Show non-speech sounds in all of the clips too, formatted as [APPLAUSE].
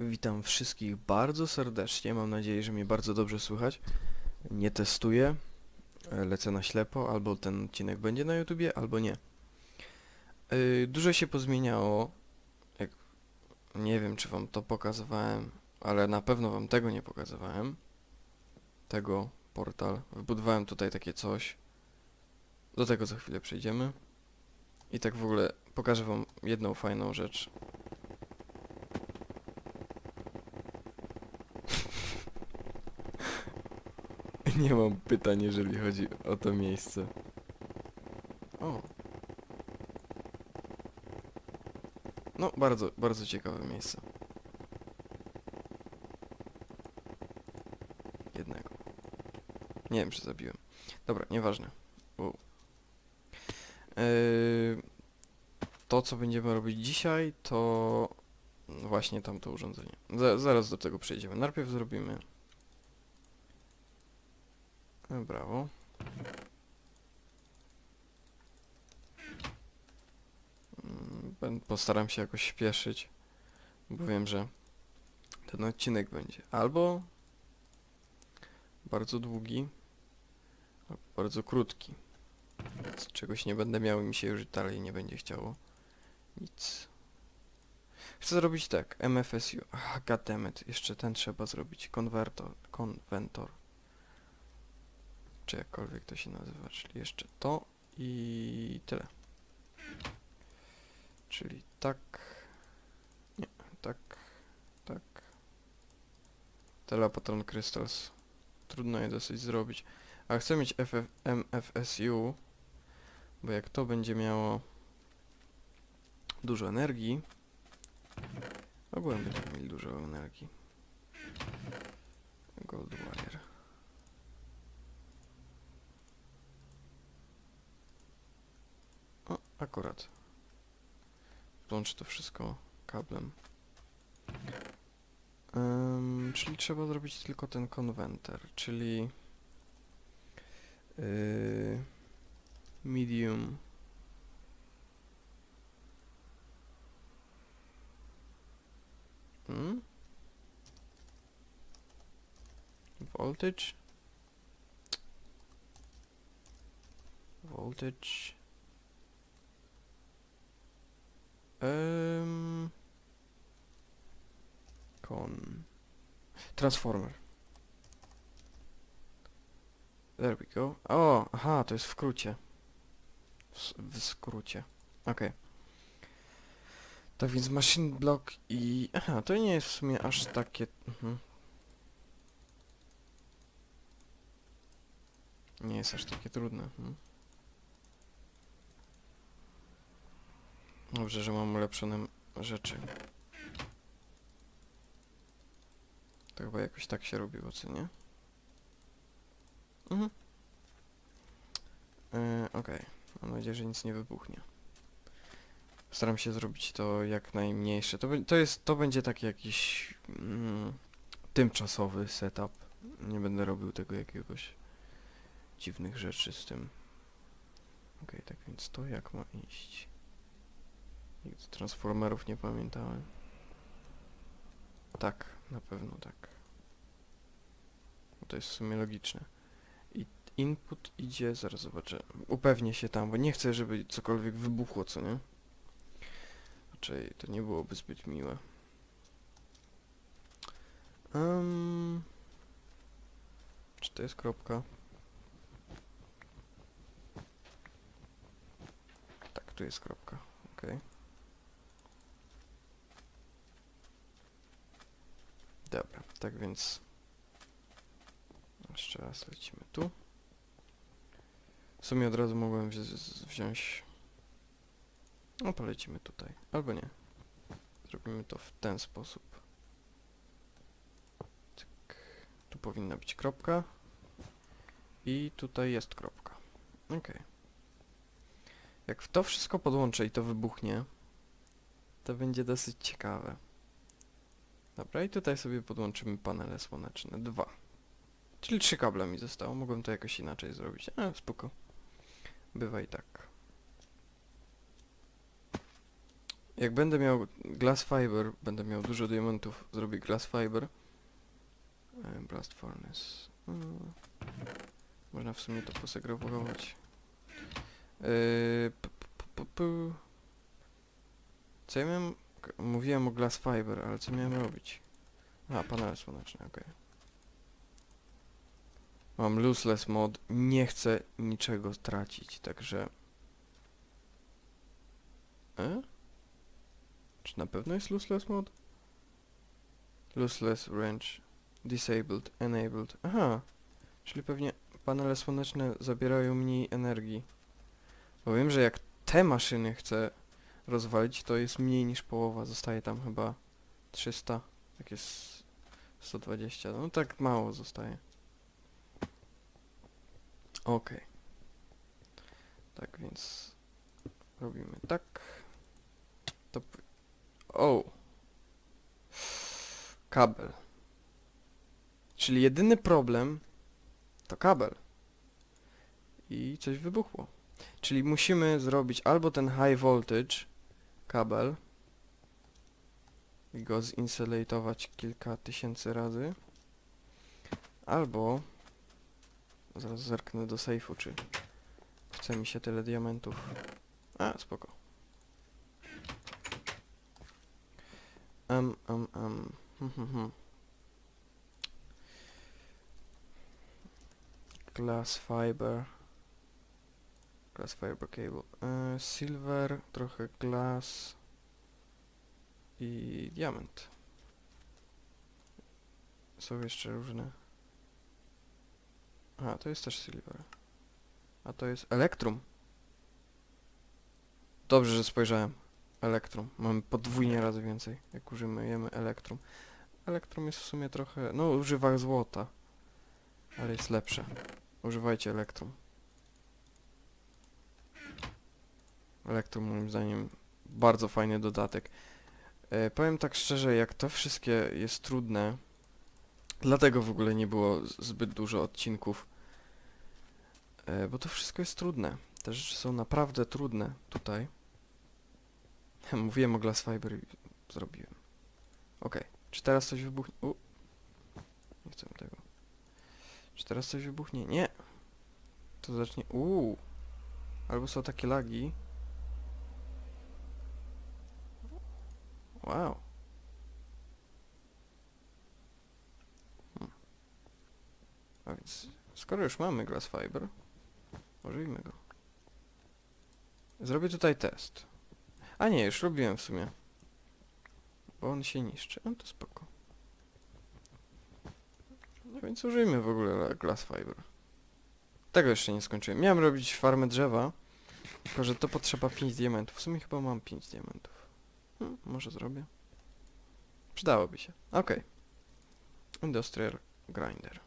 Witam wszystkich bardzo serdecznie. Mam nadzieję, że mnie bardzo dobrze słychać. Nie testuję. Lecę na ślepo. Albo ten odcinek będzie na YouTubie, albo nie. Yy, Dużo się pozmieniało. Jak... Nie wiem, czy wam to pokazywałem, ale na pewno wam tego nie pokazywałem. Tego portal. Wybudowałem tutaj takie coś. Do tego za chwilę przejdziemy. I tak w ogóle pokażę wam jedną fajną rzecz. [LAUGHS] Nie mam pytań, jeżeli chodzi o to miejsce. O. No, bardzo, bardzo ciekawe miejsce. Jednego. Nie wiem, czy zabiłem. Dobra, nieważne. Wow. Yy, to, co będziemy robić dzisiaj, to właśnie tamto urządzenie. Za, zaraz do tego przejdziemy. Najpierw zrobimy Brawo. Mm, Postaram się jakoś śpieszyć, bo wiem, że ten odcinek będzie albo bardzo długi, albo bardzo krótki. Więc czegoś nie będę miał i mi się już dalej nie będzie chciało. Nic. Chcę zrobić tak, MFSU. Ah, goddammit, jeszcze ten trzeba zrobić. Konwertor, konwentor czy jakkolwiek to się nazywa, czyli jeszcze to i tyle. Czyli tak, nie, tak, tak. Telepatron Crystals. Trudno je dosyć zrobić. A chcę mieć FF, MFSU, bo jak to będzie miało dużo energii, ogółem będziemy mieli dużo energii. Goldwire. O, akurat. Włączę to wszystko kablem. Ym, czyli trzeba zrobić tylko ten konwenter, czyli yy, medium hmm? voltage voltage Um, con. Transformer. There we go. O, aha, to jest w skrócie. W, w skrócie. Okej. Tak więc machine block i... Aha, to nie jest w sumie aż takie... Mhm. Nie jest aż takie trudne. Mhm. Dobrze, że mam ulepszone rzeczy. To chyba jakoś tak się robiło, co nie? Mhm. Yy, Okej. Mam nadzieję, że nic nie wybuchnie. Staram się zrobić to jak najmniejsze. To, to jest, to będzie taki jakiś mm, tymczasowy setup. Nie będę robił tego jakiegoś dziwnych rzeczy z tym. Okej, tak więc to jak ma iść? Nigdy Transformerów nie pamiętałem. Tak, na pewno tak. To jest w sumie logiczne. I input idzie, zaraz zobaczę. Upewnię się tam, bo nie chcę, żeby cokolwiek wybuchło, co nie? Raczej to nie byłoby zbyt miłe. Um, czy to jest kropka? Tak, tu jest kropka. Okej. Dobra, tak więc jeszcze raz lecimy tu. W sumie od razu mogłem wzi wziąć... No to lecimy tutaj, albo nie. Zrobimy to w ten sposób. Cyk. Tu powinna być kropka. I tutaj jest kropka. Okej. Jak w to wszystko podłączę i to wybuchnie, to będzie dosyć ciekawe. Dobra, i tutaj sobie podłączymy panele słoneczne. Dwa. Czyli trzy kable mi zostało. Mogłem to jakoś inaczej zrobić. A, spoko. Bywa i tak. Jak będę miał glass fiber, będę miał dużo diamentów, zrobię glass fiber. E, Blast furnace. Można w sumie to posegregować. P- Co ja miałem... Mówiłem o glass fiber, ale co miałem robić? A, panele słoneczne, okej. Mam lossless mod, nie chcę niczego stracić, także... E? Czy na pewno jest lossless mod? Lossless range disabled, enabled. Aha, czyli pewnie panele słoneczne zabierają mniej energii. Bo wiem, że jak te maszyny chcę rozwalić, to jest mniej niż połowa. Zostaje tam chyba 300, jak jest 120. No tak mało zostaje. Okej. Tak więc robimy tak. To... O! Kabel. Czyli jedyny problem to kabel. I coś wybuchło. Czyli musimy zrobić albo ten high voltage kabel i go zinsulatować kilka tysięcy razy, albo zaraz zerknę do sejfu, czy chce mi się tyle diamentów. A, spoko. Um, um, um. Glass fiber. Glass fiber cable. E, silver, trochę glass i diament. Są jeszcze różne. A, to jest też silver. A to jest elektrum. Dobrze, że spojrzałem. Elektrum. Mamy podwójnie razy więcej, jak użyjemy elektrum. Elektrum jest w sumie trochę... No, używa złota. Ale jest lepsze. Używajcie elektrum. Elektrum moim zdaniem bardzo fajny dodatek. E, powiem tak szczerze, jak to wszystkie jest trudne, dlatego w ogóle nie było zbyt dużo odcinków, e, bo to wszystko jest trudne. Te rzeczy są naprawdę trudne tutaj. [LAUGHS] Mówiłem o glass fiber i zrobiłem. Okej, czy teraz coś wybuchnie? U. Nie chcę tego. Czy teraz coś wybuchnie? Nie. To zacznie... Uuu. Albo są takie lagi. Wow. Hmm. A więc, skoro już mamy glass fiber, użyjmy go. Zrobię tutaj test. A nie, już robiłem w sumie. Bo on się niszczy, no to spoko. No więc użyjmy w ogóle la- glass fiber. Tego jeszcze nie skończyłem. Miałem robić farmę drzewa, tylko że to potrzeba 5 diamentów. W sumie chyba mam 5 diamentów. Hmm, może zrobię. Przydałoby się. Okej. Industrial Grinder.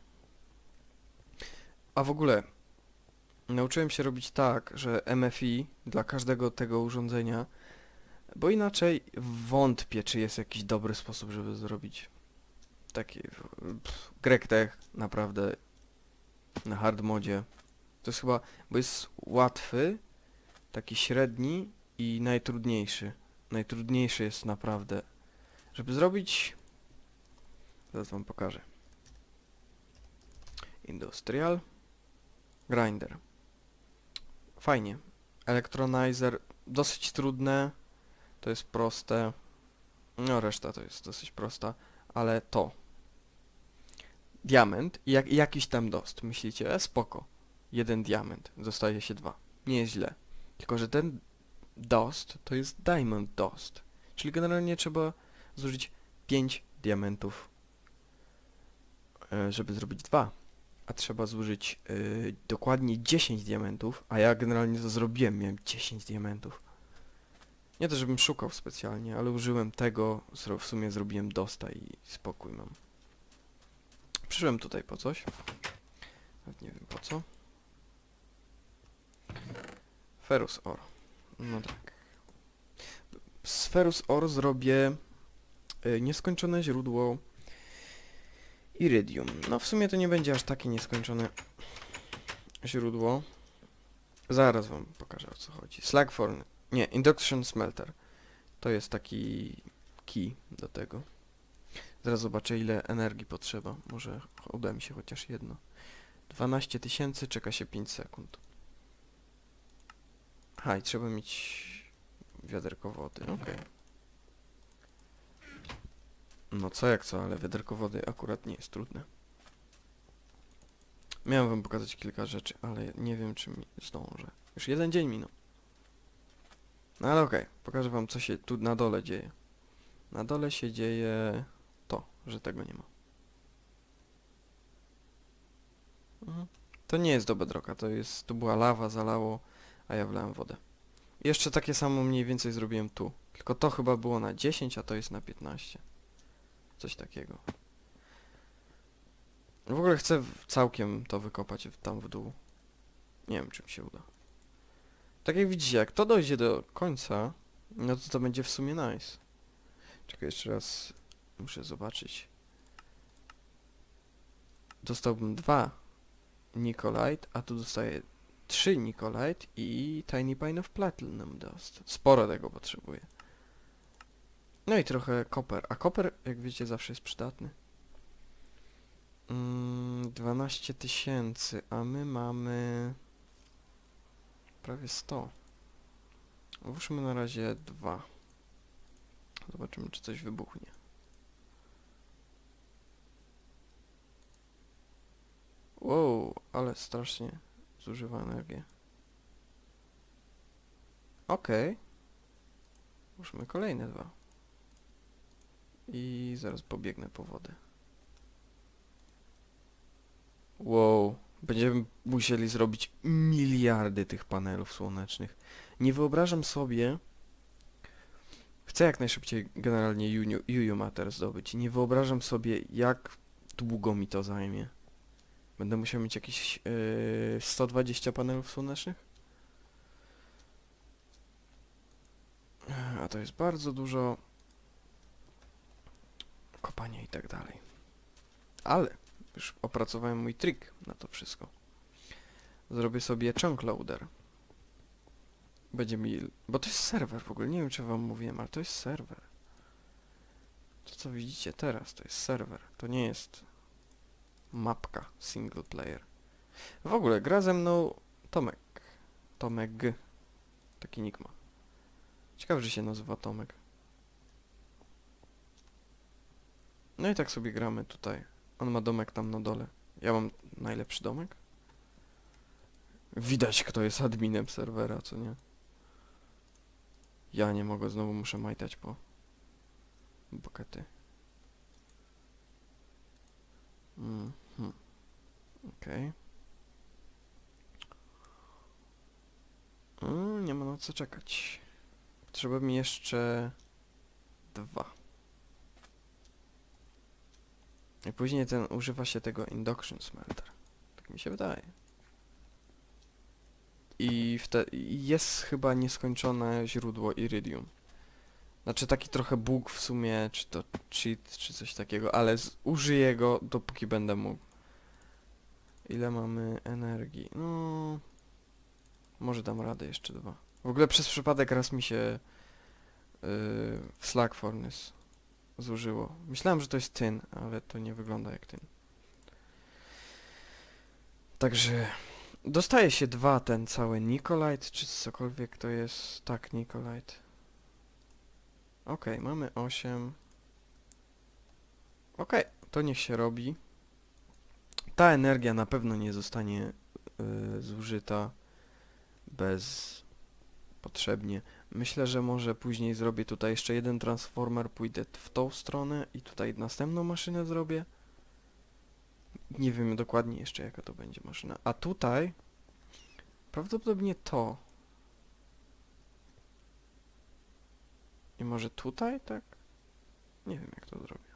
A w ogóle nauczyłem się robić tak, że MFI dla każdego tego urządzenia, bo inaczej wątpię, czy jest jakiś dobry sposób, żeby zrobić taki GregTech naprawdę na hard modzie. To jest chyba, bo jest łatwy, taki średni i najtrudniejszy. Najtrudniejszy jest naprawdę. Żeby zrobić... Zaraz wam pokażę. Industrial. Grinder. Fajnie. Electronizer. Dosyć trudne. To jest proste. No reszta to jest dosyć prosta. Ale to. Diament i jak, jakiś tam dost. Myślicie, e, spoko. Jeden diament. Zostaje się dwa. Nie jest źle. Tylko, że ten Dust to jest Diamond Dust. Czyli generalnie trzeba zużyć 5 diamentów, e, żeby zrobić dwa. A trzeba zużyć e, dokładnie 10 diamentów, a ja generalnie to zrobiłem, miałem 10 diamentów. Nie to, żebym szukał specjalnie, ale użyłem tego, w sumie zrobiłem dosta i spokój mam. Przyszłem tutaj po coś. Nawet nie wiem po co. Ferus Ore. No tak. Z Ferus Ore zrobię y, nieskończone źródło Iridium. No w sumie to nie będzie aż takie nieskończone źródło. Zaraz wam pokażę o co chodzi. Slagforn. Nie, Induction Smelter. To jest taki key do tego. Zaraz zobaczę ile energii potrzeba. Może uda mi się chociaż jedno. 12 tysięcy, czeka się 5 sekund. Aha, i trzeba mieć wiaderko wody, okej. No co jak co, ale wiaderko wody akurat nie jest trudne. Miałem wam pokazać kilka rzeczy, ale nie wiem czy mi zdążę. Już jeden dzień minął. No ale okej, pokażę wam co się tu na dole dzieje. Na dole się dzieje to, że tego nie ma. Mhm. To nie jest do bedroka, to jest, to była lawa, zalało, a ja wlałem wodę. Jeszcze takie samo mniej więcej zrobiłem tu. Tylko to chyba było na 10, a to jest na 15. Coś takiego. W ogóle chcę całkiem to wykopać tam w dół. Nie wiem, czy mi się uda. Tak jak widzicie, jak to dojdzie do końca, no to to będzie w sumie nice. Czekaj, jeszcze raz muszę zobaczyć. Dostałbym dwa Nikolite, a tu dostaję trzy Nikolite i Tiny Pine of Platinum Dust. Sporo tego potrzebuję. No i trochę koper. A koper, jak wiecie, zawsze jest przydatny. Mm, 12 tysięcy, a my mamy prawie 100. Włóżmy na razie dwa. Zobaczymy, czy coś wybuchnie. Wow, ale strasznie zużywa energię. Okej. Włóżmy kolejne dwa. I zaraz pobiegnę po wodę. Wow, będziemy musieli zrobić miliardy tych panelów słonecznych. Nie wyobrażam sobie... Chcę jak najszybciej generalnie Juju, Mater zdobyć. Nie wyobrażam sobie, jak długo mi to zajmie. Będę musiał mieć jakieś yy, 120 panelów słonecznych? A to jest bardzo dużo kopania i tak dalej. Ale już opracowałem mój trik na to wszystko. Zrobię sobie chunk loader. Będzie mi... Bo to jest serwer w ogóle, nie wiem czy wam mówiłem, ale to jest serwer. To co widzicie teraz, to jest serwer. To nie jest mapka single player. W ogóle gra ze mną Tomek. Tomek. Taki nick ma. Ciekawe, że się nazywa Tomek. No i tak sobie gramy tutaj. On ma domek tam na dole. Ja mam najlepszy domek. Widać kto jest adminem serwera, co nie? Ja nie mogę, znowu muszę majtać po bokety. Mhm. Okej. Mm, nie ma na co czekać. Trzeba mi jeszcze dwa. I później ten używa się tego induction smelter. Tak mi się wydaje. I jest chyba nieskończone źródło iridium. Znaczy taki trochę bóg w sumie, czy to cheat, czy coś takiego, ale użyję go dopóki będę mógł. Ile mamy energii? No... Może dam radę jeszcze dwa. W ogóle przez przypadek raz mi się yy, Slack Furnace zużyło. Myślałem, że to jest tyn, ale to nie wygląda jak tyn. Także dostaje się dwa ten cały Nikolite, czy cokolwiek to jest. Tak, Nikolite. Okej, mamy 8. Okej, to niech się robi. Ta energia na pewno nie zostanie y, zużyta bez potrzebnie. Myślę, że może później zrobię tutaj jeszcze jeden transformer, pójdę w tą stronę i tutaj następną maszynę zrobię. Nie wiem dokładnie jeszcze jaka to będzie maszyna. A tutaj prawdopodobnie to. I może tutaj, tak? Nie wiem jak to zrobię.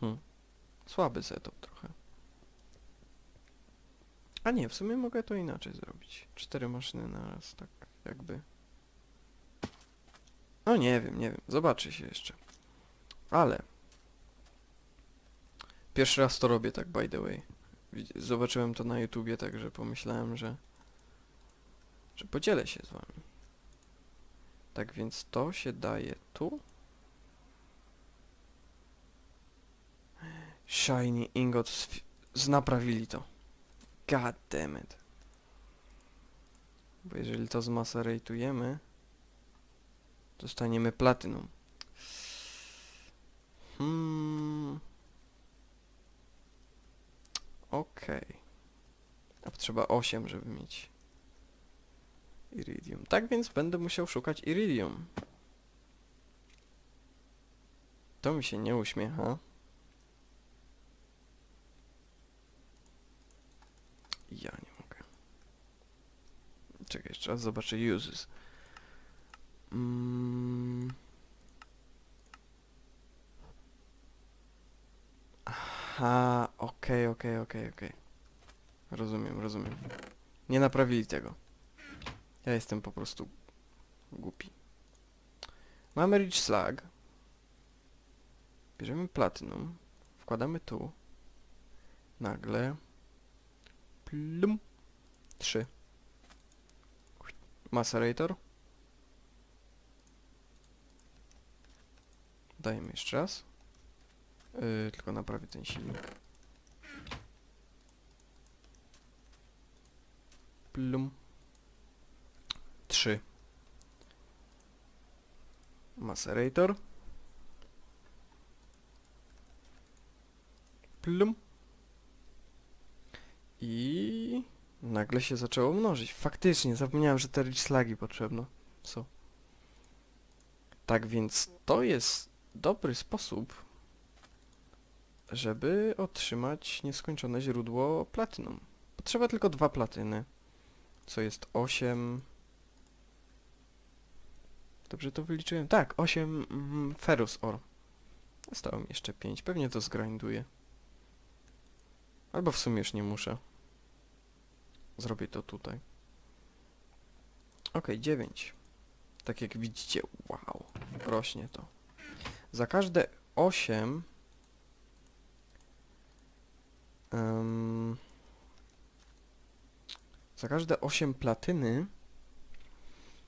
Hmm. Słaby setup trochę. A nie, w sumie mogę to inaczej zrobić. Cztery maszyny na raz, tak jakby. No nie wiem, nie wiem. Zobaczy się jeszcze. Ale. Pierwszy raz to robię tak by the way. Zobaczyłem to na YouTubie, także pomyślałem, że że podzielę się z wami. Tak więc to się daje tu. Shiny ingot. Znaprawili to. God damn it. Bo jeżeli to zmaserejtujemy, dostaniemy platynum. Hmm. Okej. A potrzeba 8, żeby mieć iridium. Tak więc będę musiał szukać iridium. To mi się nie uśmiecha. Ja nie mogę. Czekaj, jeszcze raz zobaczę uses. Mm. Aha, okej, okej, okej, okej. Rozumiem, rozumiem. Nie naprawili tego. Ja jestem po prostu głupi. Mamy Rich Slag. Bierzemy Platinum. Wkładamy tu. Nagle. Plum. Trzy. Macerator. Dajemy jeszcze raz. Yy, tylko naprawię ten silnik. Plum. Trzy. Macerator. Plum. I nagle się zaczęło mnożyć. Faktycznie, zapomniałem, że te rich slagi potrzebne są. Tak więc to jest dobry sposób, żeby otrzymać nieskończone źródło platynum. Potrzeba tylko dwa platyny, co jest 8... Dobrze to wyliczyłem? Tak, 8 mm, ferrous ore. Zostało mi jeszcze 5, pewnie to zgrinduję. Albo w sumie już nie muszę. Zrobię to tutaj. Ok, 9. Tak jak widzicie, wow, rośnie to. Za każde 8 em, za każde 8 platyny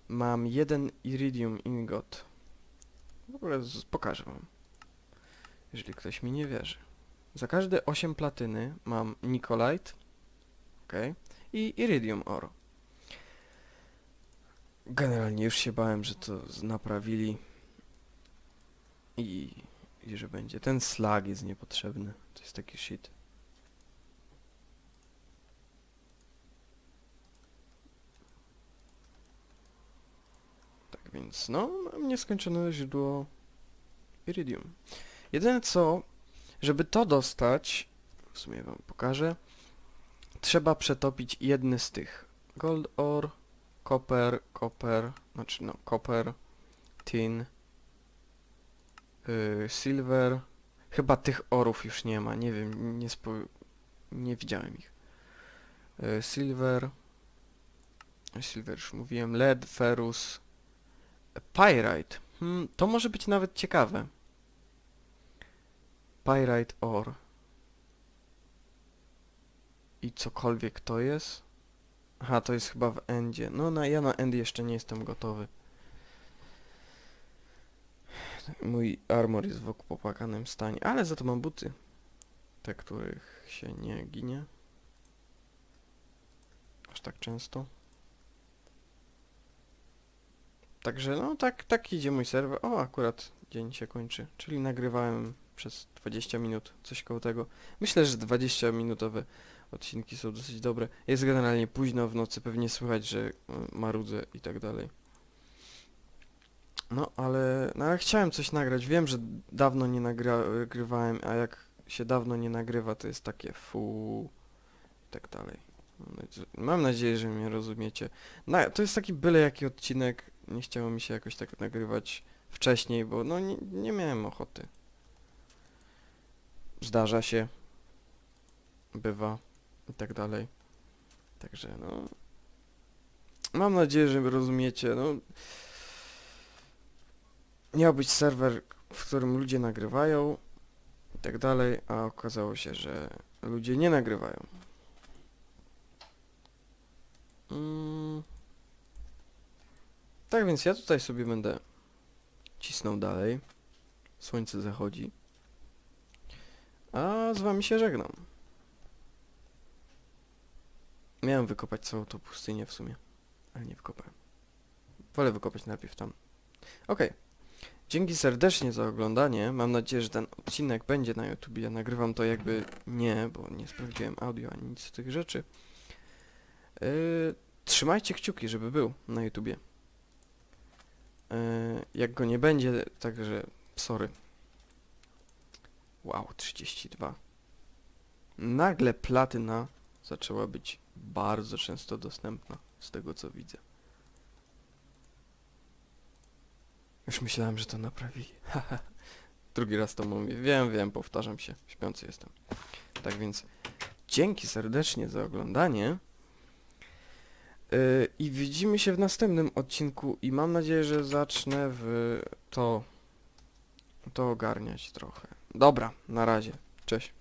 mam jeden iridium ingot. W ogóle pokażę wam, jeżeli ktoś mi nie wierzy. Za każde 8 platyny mam Nikolite, ok, i Iridium Oro. Generalnie już się bałem, że to naprawili i, i że będzie. Ten slag jest niepotrzebny. To jest taki shit. Więc, no, mam nieskończone źródło Iridium. Jedyne co, żeby to dostać, w sumie wam pokażę, trzeba przetopić jedny z tych. Gold ore, copper, copper, znaczy no, copper, tin, yy, silver. Chyba tych orów już nie ma, nie wiem, nie spo... nie widziałem ich. Yy, silver, silver już mówiłem, lead, ferrous, pyrite. Hmm, to może być nawet ciekawe. Pyrite ore. I cokolwiek to jest. Aha, to jest chyba w endzie. No, na, ja na end jeszcze nie jestem gotowy. Mój armor jest w popłakanym stanie, ale za to mam buty. Te, których się nie ginie. Aż tak często. Także no, tak, tak idzie mój serwer. O, akurat dzień się kończy. Czyli nagrywałem przez 20 minut, coś koło tego. Myślę, że 20 minutowe odcinki są dosyć dobre. Jest generalnie późno w nocy, pewnie słychać, że y, marudzę i tak dalej. No, ale, no, ale chciałem coś nagrać. Wiem, że dawno nie nagrywałem, a jak się dawno nie nagrywa, to jest takie fu i tak dalej. Mam nadzie- Mam nadzieję, że mnie rozumiecie. Na, to jest taki byle jaki odcinek. Nie chciało mi się jakoś tak nagrywać wcześniej, bo no nie, nie miałem ochoty. Zdarza się. Bywa. I tak dalej. Także no... Mam nadzieję, że rozumiecie, no... Miał być serwer, w którym ludzie nagrywają i tak dalej, a okazało się, że ludzie nie nagrywają. Mm. Tak więc ja tutaj sobie będę cisnął dalej. Słońce zachodzi. A z wami się żegnam. Miałem wykopać całą tą pustynię w sumie, ale nie wykopałem. Wolę wykopać najpierw tam. Okej. Dzięki serdecznie za oglądanie. Mam nadzieję, że ten odcinek będzie na YouTube. Ja nagrywam to jakby nie, bo nie sprawdziłem audio ani nic z tych rzeczy. Yy, trzymajcie kciuki, żeby był na YouTubie. Yy, jak go nie będzie, także sorry. Wow, 32. Nagle platyna zaczęła być bardzo często dostępna, z tego co widzę. Już myślałem, że to naprawili. [LAUGHS] Drugi raz to mówię. Wiem, wiem, powtarzam się. Śpiący jestem. Tak więc dzięki serdecznie za oglądanie. Yy, I widzimy się w następnym odcinku i mam nadzieję, że zacznę w to to ogarniać trochę. Dobra, na razie. Cześć.